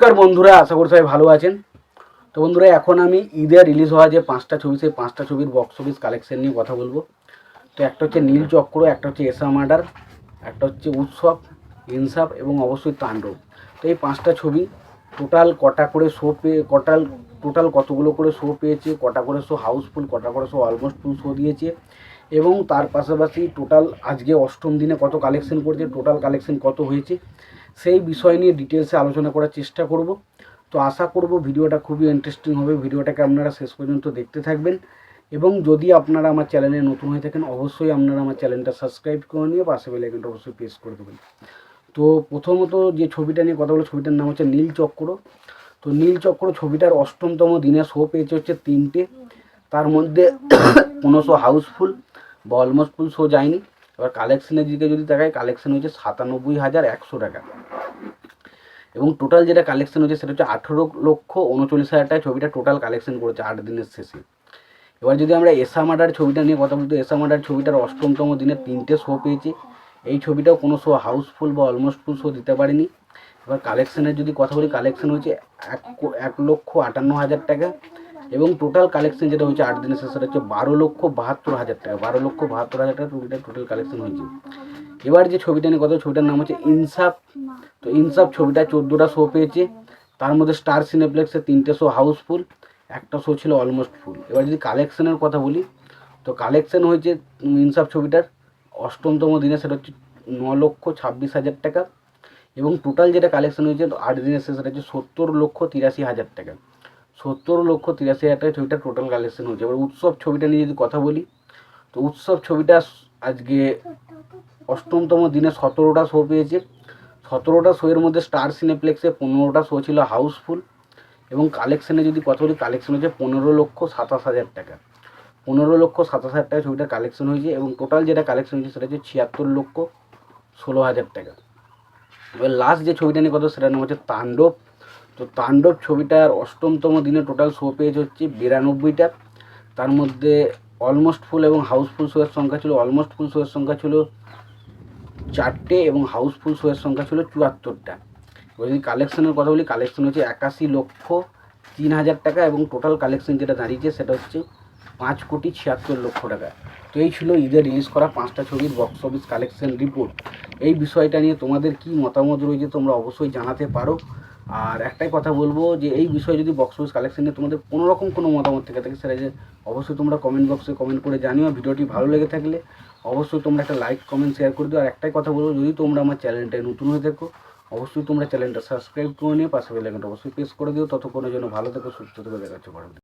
নমস্কার বন্ধুরা, আশা করি সবাই ভালো আছেন। তো বন্ধুরা, এখন আমি ঈদে রিলিজ হওয়া যে পাঁচটা ছবি, সেই পাঁচটা ছবির বক্স অফিস কালেকশন নিয়ে কথা বলব। তো একটা হচ্ছে নীল চক্র, একটা হচ্ছে এসা মার্ডার, একটা হচ্ছে উৎসব, ইনসাফ এবং অবশ্যই তাণ্ডব। তো এই পাঁচটা ছবি টোটাল কটা করে শো পেয়ে কটাল টোটাল কতগুলো করে শো পেয়েছে, কটা করে শো হাউসফুল কটা করে শো অলমোস্ট ফুল শো দিয়েছে এবং তার পাশাপাশি টোটাল আজকে অষ্টম দিনে কত কালেকশন করেছে টোটাল কালেকশন কত হয়েছে সেই বিষয় নিয়ে ডিটেলসে আলোচনা করার চেষ্টা করব। তো আশা করব ভিডিওটা খুবই ইন্টারেস্টিং হবে। ভিডিওটাকে আপনারা শেষ পর্যন্ত দেখতে থাকবেন। এবং যদি আপনারা আমার চ্যানেলে নতুন হয়ে থাকেন, অবশ্যই আপনারা আমার চ্যানেলটা সাবস্ক্রাইব করে নিয়ে পাশে বেলাইকনটা অবশ্যই প্রেস করে দেবেন। তো প্রথমত যে ছবিটা নিয়ে কথা বলো ছবিটার নাম হচ্ছে নীল চক্র। তো নীল চক্র ছবিটার অষ্টমতম দিনে শো পেয়েছে হচ্ছে তিনটে। তার মধ্যে কোনো শো হাউসফুল বা অলমোস্ট ফুল শো যায়নি। এবার কালেকশনের দিকে যদি দেখায় কালেকশন হচ্ছে সাতানব্বই হাজার একশো টাকা। এবং টোটাল যেটা কালেকশন হচ্ছে সেটা হচ্ছে আঠেরো লক্ষ উনচল্লিশ হাজার ছবিটা টোটাল কালেকশন করেছে আট দিনের শেষে। এবার যদি আমরা এসা মার্ডার ছবিটা নিয়ে কথা বলতে এসা মার্ডার ছবিটার অষ্টমতম দিনে তিনটে শো পেয়েছে। এই ছবিটাও কোনো শো হাউসফুল বা অলমোস্ট ফুল শো দিতে পারেনি। এবার কালেকশানের যদি কথা বলি কালেকশন হচ্ছে এক এক লক্ষ আটান্ন হাজার টাকা। এবং টোটাল কালেকশন যেটা হচ্ছে আট দিনের শেষে হচ্ছে বারো লক্ষ বাহাত্তর হাজার টাকা, বারো লক্ষ বাহাত্তর হাজার টাকা ছবিটার টোটাল কালেকশন হয়েছে। এবার যে ছবিটা নিয়ে কথা, ছবিটার নাম হচ্ছে ইনসাফ। তো ইনসাফ ছবিটা চোদ্দোটা শো পেয়েছে। তার মধ্যে স্টার সিনেপ্লেক্সের তিনটে শো হাউসফুল একটা শো ছিল অলমোস্ট ফুল এবার যদি কালেকশনের কথা বলি, তো কালেকশন হয়েছে ইনসাফ ছবিটার অষ্টমতম দিনে, সেটা হচ্ছে ন লক্ষ ছাব্বিশ হাজার টাকা। এবং টোটাল যেটা কালেকশন হয়েছে আট দিনের শেষে সেটা হচ্ছে সত্তর লক্ষ তিরাশি হাজার টাকা। সত্তর লক্ষ তিরাশি হাজার টাকা ছবিটা টোটাল কালেকশন হয়েছে। এবার উৎসব ছবিটা নিয়ে যদি কথা বলি, তো উৎসব ছবিটা আজকে অষ্টমতম দিনে সতেরোটা শো পেয়েছে। সতেরোটা শোয়ের মধ্যে স্টার সিনেপ্লেক্সে পনেরোটা শো ছিল হাউসফুল এবং কালেকশনে যদি কথা বলি কালেকশন হয়েছে পনেরো লক্ষ সাতাশ হাজার টাকা। পনেরো লক্ষ সাতাশ হাজার টাকা ছবিটার কালেকশন হয়েছে এবং টোটাল যেটা কালেকশন হয়েছে সেটা হচ্ছে ছিয়াত্তর লক্ষ ষোলো হাজার টাকা। এবার লাস্ট যে ছবিটা নিয়ে কথা সেটার নাম হচ্ছে তাণ্ডব। তো তাণ্ডব ছবিটার অষ্টমতম দিনে টোটাল শো পেয়েছে হচ্ছে বিরানব্বইটা। তার মধ্যে অলমোস্ট ফুল এবং হাউসফুল শোয়ের সংখ্যা ছিল অলমোস্ট ফুল শোয়ের সংখ্যা ছিল চারটে এবং হাউসফুল শোয়ের সংখ্যা ছিল চুয়াত্তরটা। যদি কালেকশনের কথা বলি কালেকশন হচ্ছে একাশি লক্ষ তিন হাজার টাকা এবং টোটাল কালেকশন যেটা দাঁড়িয়েছে সেটা হচ্ছে পাঁচ কোটি ছিয়াত্তর লক্ষ টাকা। তো এই ছিল ঈদে রিলিজ করা পাঁচটা ছবির বক্স অফিস কালেকশন রিপোর্ট এই বিষয়টা নিয়ে তোমাদের কি মতামত রয়েছে তোমরা অবশ্যই জানাতে পারো। আর একটাই কথা বলব যে এই বিষয়ে যদি বক্স অফিস কালেকশন নিয়ে তোমাদের কোনো রকম কোনো মতামত থেকে থাকে, সেটা যে অবশ্যই তোমরা কমেন্ট বক্সে কমেন্ট করে জানিও। ভিডিওটি ভালো লেগে থাকলে অবশ্যই তোমরা একটা লাইক কমেন্ট শেয়ার করে দিও। আর একটাই কথা বলব, যদি তোমরা আমার চ্যানেলটায় নতুন হয়ে থাকো, অবশ্যই তোমরা চ্যানেলটা সাবস্ক্রাইব করে নিয়ে পাশে বেলাইকনটা অবশ্যই প্রেস করে দিও। ততক্ষণের জন্য ভালো থেকো, সুস্থ থেকে দেখাচ্ছে পরবর্তী